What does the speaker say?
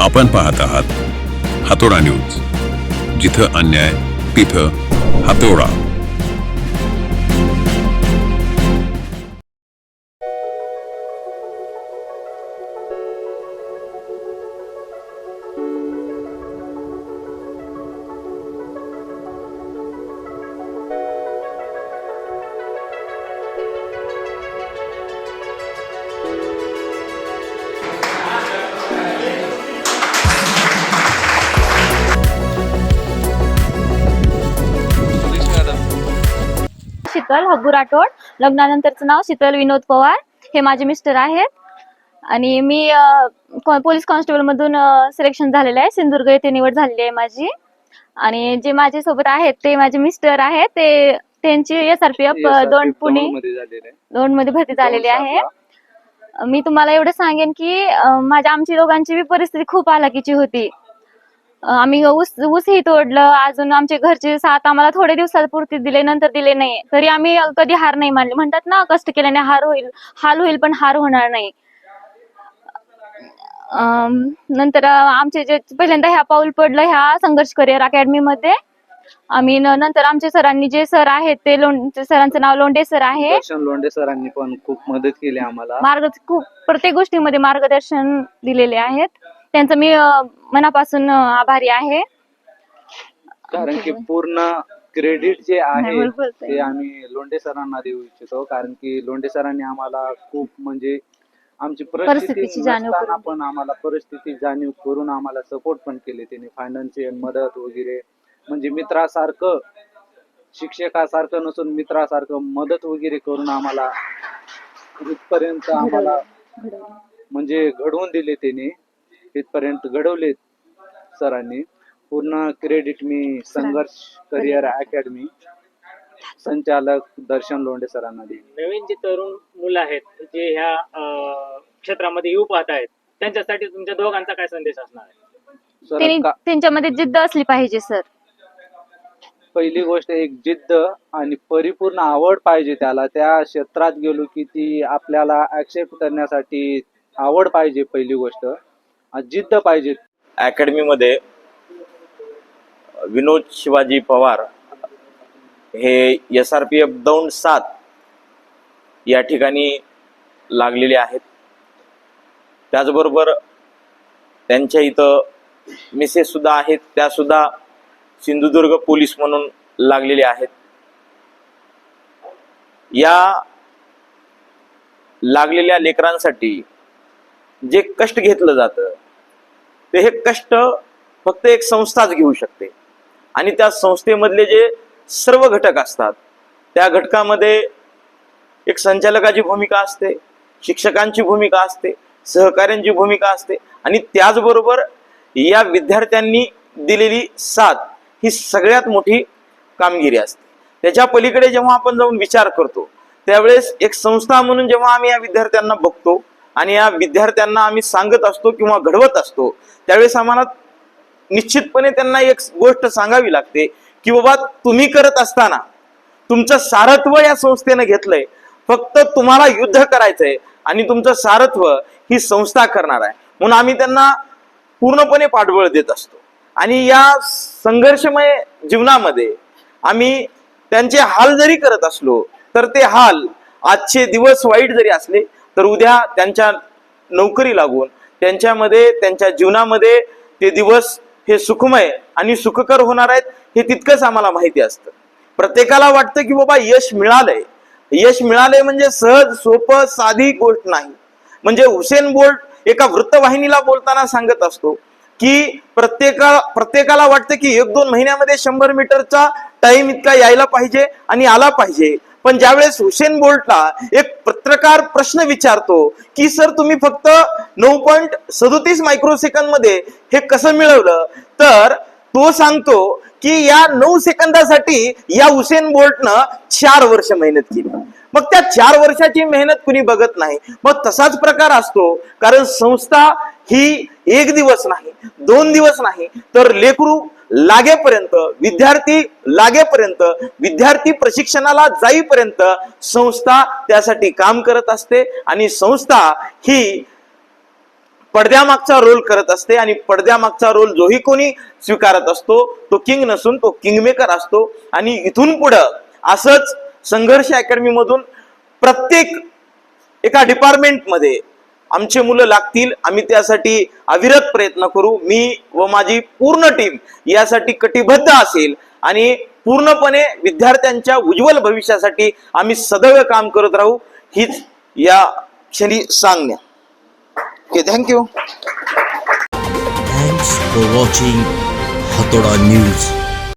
आपण पाहत आहात हातोडा न्यूज जिथं अन्याय तिथं हातोडा. शीतल हब्बू राठोड. लग्नानंतरचं नाव शीतल विनोद पवार. हे माझे मिस्टर आहेत. आणि मी पोलीस कॉन्स्टेबल मधून सिलेक्शन झालेलं आहे. सिंधुदुर्ग येथे निवड झालेली आहे माझी. आणि जे माझे सोबत आहेत ते माझे मिस्टर आहेत. ते त्यांची एस आर पी एफ दोन पुणे दोन मध्ये भरती झालेली आहे. मी तुम्हाला एवढं सांगेन की माझ्या आमची दोघांची परिस्थिती खूप हालाकीची होती. आम्ही ऊस ऊसही तोडलं. अजून आमचे घरचे साथ आम्हाला थोडे दिवसापुरती दिले नंतर दिले नाही. तरी आम्ही कधी हार नाही मानली. म्हणतात ना कष्ट केल्याने हार होईल हाल होईल पण हार होणार नाही. नंतर आमचे जे पहिल्यांदा ह्या पाऊल पडलं ह्या संघर्ष करिअर अकॅडमी मध्ये आम्ही नंतर आमचे सरांनी जे सर आहेत ते सरांचं नाव लोंढे सर आहे. लोंढे सरांनी पण खूप मदत केली आम्हाला. मार्ग खूप प्रत्येक गोष्टीमध्ये मार्गदर्शन दिलेले आहेत. त्यांचं मी मनापासून आभारी आहे. कारण की पूर्ण क्रेडिट जे आहे. ते आम्ही लोंढे सरांना देऊ इच्छितो. कारण की लोंढे सरांनी आम्हाला खूप म्हणजे आमची परिस्थिती जाणीव नसताना. पण आम्हाला परिस्थिती जाणीव करून आम्हाला सपोर्ट पण केले त्यांनी. फायनान्शियल मदत वगैरे. म्हणजे मित्रासारखं शिक्षकासारखं नसून मित्रासारखं मदत वगैरे करून आम्हाला इथपर्यंत आम्हाला म्हणजे घडवून दिले त्यांनी. इथपर्यंत घडवले सरांनी. पूर्ण क्रेडिट मी संघर्ष करिअर अकॅडमी संचालक दर्शन लोंढे सरांना दिले. नवीन जे तरुण मुलं आहेत जे ह्या अं, क्षेत्रामध्ये येऊ पाहत आहेत त्यांच्यासाठी तुमच्या दोघांचा काय संदेश असणार आहे? सर त्यांनी का- त्यांच्यामध्ये जिद्द असली पाहिजे सर. पहिली गोष्ट एक जिद्द आणि परिपूर्ण आवड पाहिजे त्याला. त्या क्षेत्रात गेलो की ती आपल्याला ऍक्सेप्ट करण्यासाठी आवड पाहिजे पहिली गोष्ट. जिद्द पाहिजे. अकॅडमीमध्ये विनोद शिवाजी पवार हे S R P F Daund सात या ठिकाणी लागलेले आहेत. त्याचबरोबर त्यांच्या इथं मिसेस सुद्धा आहेत. त्या सुद्धा सिंधुदुर्ग पोलीस म्हणून लागलेले आहेत. या लागलेल्या लेकरांसाठी जे कष्ट घेतलं जातं ते हे कष्ट फक्त एक संस्थाच घेऊ शकते. आणि त्या संस्थेमधले जे सर्व घटक असतात त्या घटकामध्ये एक संचालकाची भूमिका असते शिक्षकांची भूमिका असते सहकाऱ्यांची भूमिका असते आणि त्याचबरोबर या विद्यार्थ्यांनी दिलेली साथ ही सगळ्यात मोठी कामगिरी असते. त्याच्या पलीकडे जेव्हा आपण जाऊन विचार करतो त्यावेळेस एक संस्था म्हणून जेव्हा आम्ही या विद्यार्थ्यांना बघतो आणि या विद्यार्थ्यांना आम्ही सांगत असतो किंवा घडवत असतो त्यावेळेस आम्हाला निश्चितपणे त्यांना एक गोष्ट सांगावी लागते की बाबा तुम्ही करत असताना तुमचं सारत्व या संस्थेनं घेतलंय फक्त तुम्हाला युद्ध करायचंय आणि तुमचं सारत्व ही संस्था करणार आहे. म्हणून आम्ही त्यांना पूर्णपणे पाठबळ देत असतो. आणि या संघर्षमय जीवनामध्ये आम्ही त्यांचे हाल जरी करत असलो तर ते हाल आजचे दिवस वाईट जरी असले तर उद्या त्यांच्या नोकरी लागून त्यांच्यामध्ये त्यांच्या जीवनामध्ये ते दिवस हे सुखमय आणि सुखकर होणार आहेत हे तितकंच आम्हाला माहिती असतं. प्रत्येकाला वाटतं की बाबा यश मिळालंय. यश मिळालंय म्हणजे सहज सोपं साधी गोष्ट नाही. म्हणजे हुसेन बोल्ट एका वृत्तवाहिनीला बोलताना सांगत असतो की प्रत्येका प्रत्येकाला वाटतं की एक दोन महिन्यामध्ये शंभर मीटरचा टाइम इतका यायला पाहिजे आणि आला पाहिजे. पण ज्यावेळेस हुसेन बोल्टला एक पत्रकार प्रश्न विचारतो की सर तुम्ही फक्त नऊ पॉईंट सदोतीस मायक्रोसेकंदमध्ये हे कसं मिळवलं? तर तो सांगतो की या नऊ सेकंदासाठी या हुसेन बोल्टनं चार वर्ष मेहनत केली. मग त्या चार वर्षाची मेहनत कुणी बघत नाही. मग तसाच प्रकार असतो कारण संस्था ही एक दिवस नाही दोन दिवस नाही. तर लेकरू लागेपर्यंत विद्यार्थी लागेपर्यंत विद्यार्थी प्रशिक्षणाला जाईपर्यंत संस्था त्यासाठी काम करत असते आणि संस्था ही पडद्यामागचा रोल करत असते आणि पडद्यामागचा रोल जोही कोणी स्वीकारत असतो तो किंग नसून तो किंगमेकर असतो. आणि इथून पुढं असंच संघर्ष अकॅडमी मधून प्रत्येक एका डिपार्टमेंटमध्ये आमचे मुलं लागतील आम्ही त्यासाठी अविरत प्रयत्न करू. मी व माझी पूर्ण टीम यासाठी कटिबद्ध असेल आणि पूर्णपणे विद्यार्थ्यांच्या उज्ज्वल भविष्यासाठी आम्ही सदैव काम करत राहू हीच या क्षणी सांगण्या. Okay thank you thanks for watching Hatoda news